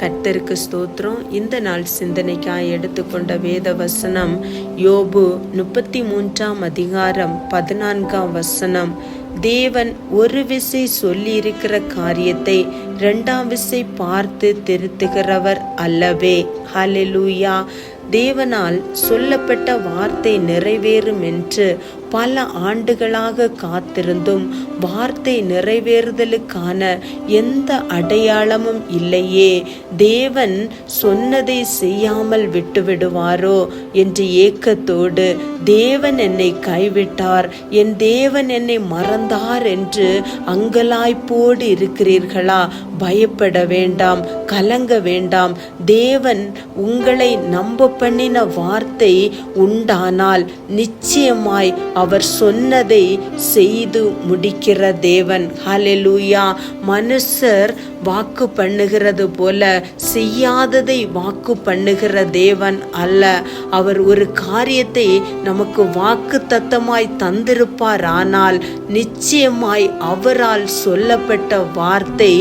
கர்த்தருக்கு ஸ்தோத்திரம். இந்த நாள் சிந்தனைக்காய் எடுத்துக்கொண்ட வேத வசனம் யோபு முப்பத்தி மூன்றாம் அதிகாரம் பதினான்காம் வசனம். தேவன் ஒரு விசை சொல்லியிருக்கிற காரியத்தை ரெண்டாம் விசை பார்த்து திருத்துகிறவர் அல்லவே. ஹலெலூயா தேவனால் சொல்லப்பட்ட வார்த்தை நிறைவேறும் என்று பல ஆண்டுகளாக காத்திருந்தும் வார்த்தை நிறைவேறுதலுக்கான எந்த அடையாளமும் இல்லையே. தேவன் சொன்னதை செய்யாமல் விட்டுவிடுவாரோ என்ற ஏக்கத்தோடு தேவன் என்னை கைவிட்டார் என் தேவன் என்னை மறந்தார் என்று அங்கலாய்ப்போடு இருக்கிறீர்களா? பயப்பட வேண்டாம் கலங்க வேண்டாம். தேவன் உங்களை நம்ப பண்ணின வார்த்தை உண்டானால் நிச்சயமாய் அவர் சொன்னதை செய்து முடிக்கிற தேவன். ஹலெலூயா மனுஷர் வாக்கு பண்ணுகிறது போல செய்யாததை வாக்கு பண்ணுகிற தேவன் அல்ல. அவர் ஒரு காரியத்தை நமக்கு வாக்கு தத்தமாய் தந்திருப்பார் ஆனால் நிச்சயமாய் அவரால் சொல்லப்பட்ட வார்த்தை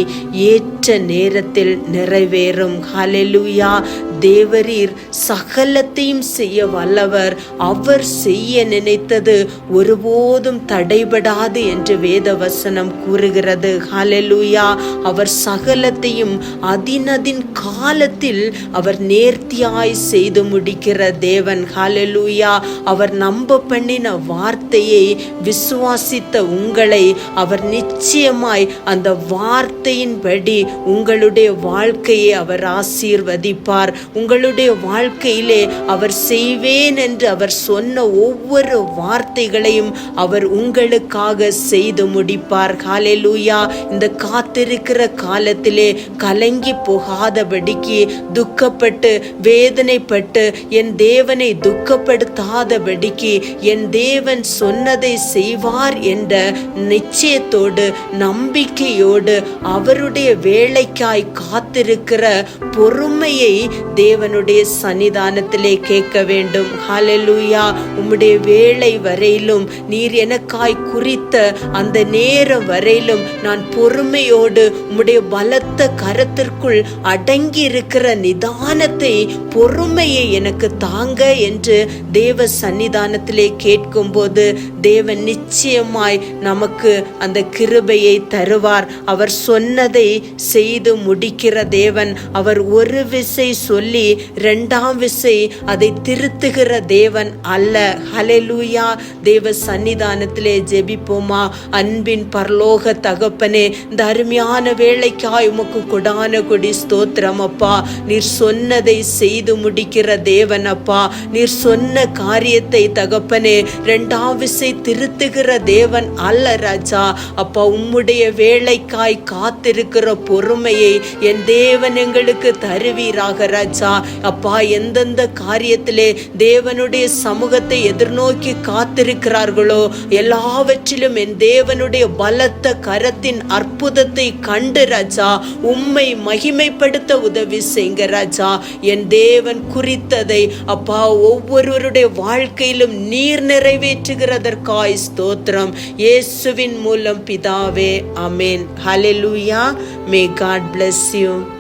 ஏற்ற நேரத்தில் நிறைவேறும். ஹலெலுயா தேவரீர் சகலத்தையும் செய்ய வல்லவர். அவர் செய்ய நினைத்தது ஒருபோதும் தடைபடாது என்று வேதவசனம் கூறுகிறது. ஹலலூயா அவர் சகலத்தையும் அதினதின் காலத்தில் அவர் நேர்த்தியாய் செய்து முடிக்கிற தேவன். ஹலலூயா அவர் நம்ப பண்ணின வார்த்தையை விசுவாசித்த உங்களை அவர் நிச்சயமாய் அந்த வார்த்தையின்படி உங்களுடைய வாழ்க்கையை அவர் ஆசீர்வதிப்பார். உங்களுடைய வாழ்க்கையிலே அவர் செய்வேன் என்று அவர் சொன்ன ஒவ்வொரு வார்த்தைகளையும் அவர் உங்களுக்காக செய்து முடிப்பார். ஹalleluya. இந்த காத்திருக்கிற காலத்திலே கலங்கி போகாதபடிக்கு துக்கப்பட்டு வேதனைப்பட்டு என் தேவனை துக்கப்படுத்தாதபடிக்கு என் தேவன் சொன்னதை செய்வார் என்ற நிச்சயத்தோடு நம்பிக்கையோடு அவருடைய வேலைக்காய் காத்திருக்கிற பொறுமையை தேவனுடைய சன்னிதானத்திலே கேட்க வேண்டும். ஹலலூயா உம்முடைய வேலை வரையிலும் நீர் எனக்காய் குறித்த அந்த நேரம் வரையிலும் நான் பொறுமையோடு உம்முடைய பலத்த கரத்திற்குள் அடங்கி இருக்கிற நிதானத்தை பொறுமையை எனக்கு தாங்க என்று தேவ சன்னிதானத்திலே கேட்கும்போது தேவன் நிச்சயமாய் நமக்கு அந்த கிருபையை தருவார். அவர் சொன்னதை செய்து முடிக்கிற தேவன். அவர் ஒரு விசை சொல்லி ரெண்டாம் விசை அதை திருத்துகிற தேவன் அல்ல. ஹலெலூயா தேவ சன்னிதானத்திலே ஜெபிப்போமா. அன்பின் பரலோக தகப்பனே இந்த அருமையான வேலைக்காய் உமக்கு கொடான கொடி ஸ்தோத்திரம் அப்பா. நீர் சொன்னதை செய்து முடிக்கிற தேவன் அப்பா. நீர் சொன்ன காரியத்தை தகப்பனே ரெண்டாம் விசை திருத்துகிற தேவன் அல்ல ராஜா. அப்பா உம்முடைய வேலைக்காய் காத்திருக்கிற பொறுமையை என் தேவன் எங்களுக்கு தருவீராக ராஜா. அப்பா எந்தெந்த காரியத்திலே தேவனுடைய சமூகத்தை எதிர்நோக்கி காத்திருக்கிறார்களோ எல்லாவற்றிலும் என் தேவனுடைய பலத்த கரத்தின் அற்புதத்தை கண்டு ராஜா உம்மை மகிமைப்படுத்த உதவி செய்ங்க ராஜா. என் தேவன் குறித்ததை அப்பா ஒவ்வொருவருடைய வாழ்க்கையிலும் நீர் நிறைவேற்றுகிறதற்காய் ஸ்தோத்திரம். இயேசுவின் மூலம் பிதாவே அமேன் ஹalleluya. May God bless you